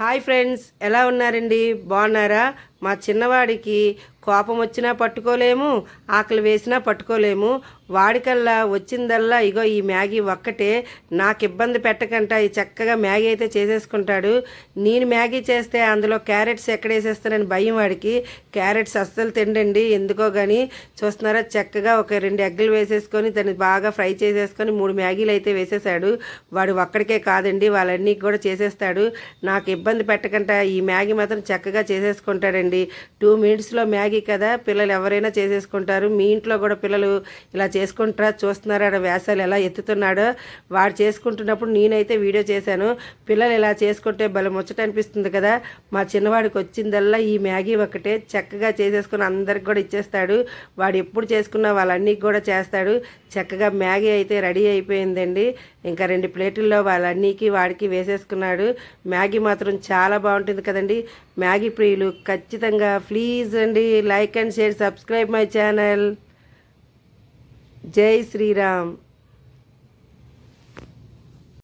Hi friends ఎలా ఉన్నారండి? బాగున్నారా? మా చిన్నవాడికి కోపం వచ్చినా పట్టుకోలేము ఆకలి వేసినా పట్టుకోలేము. వాడికల్లా వచ్చిందల్లా ఇగో ఈ మ్యాగీ ఒక్కటే నాకు ఇబ్బంది పెట్టకంట ఈ చక్కగా మ్యాగీ అయితే చేసేసుకుంటాడు. నేను మ్యాగీ చేస్తే అందులో క్యారెట్స్ ఎక్కడ వేసేస్తానని భయం వాడికి. క్యారెట్స్ అస్సలు తిండండి ఎందుకో కానీ చూస్తున్నారా చక్కగా ఒక రెండు ఎగ్గులు వేసేసుకొని దాన్ని బాగా ఫ్రై చేసేసుకొని మూడు మ్యాగీలు అయితే వేసేసాడు వాడు ఒక్కడికే కాదండి వాళ్ళన్నీ కూడా చేసేస్తాడు. నాకు ఇబ్బంది పెట్టకుండా ఈ మ్యాగీ మాత్రం చక్కగా చేసేసుకుంటాడండి. టూ మినిట్స్లో మ్యాగీ కదా పిల్లలు ఎవరైనా చేసేసుకుంటారు. మీ ఇంట్లో కూడా పిల్లలు ఇలా చేసుకుంటారా చూస్తున్నారా ఆడ వేసాలు ఎలా ఎత్తుతున్నాడో వాడు చేసుకుంటున్నప్పుడు నేనైతే వీడియో చేశాను. పిల్లలు ఇలా చేసుకుంటే భలే ముచ్చట అనిపిస్తుంది కదా. మా చిన్నవాడికి వచ్చిందల్లా ఈ మ్యాగీ ఒకటే చక్కగా చేసేసుకుని అందరికి కూడా ఇచ్చేస్తాడు. వాడు ఎప్పుడు చేసుకున్నా వాళ్ళన్నీ కూడా చేస్తాడు. చక్కగా మ్యాగీ అయితే రెడీ అయిపోయిందండి. ఇంకా రెండు ప్లేటుల్లో వాళ్ళన్నీకి వాడికి వేసేసుకున్నాడు. మ్యాగీ మాత్రం చాలా బాగుంటుంది కదండి. మ్యాగీ ప్రియులు ఖచ్చితంగా. ప్లీజ్ అండి like and share subscribe my channel జై శ్రీరామ్.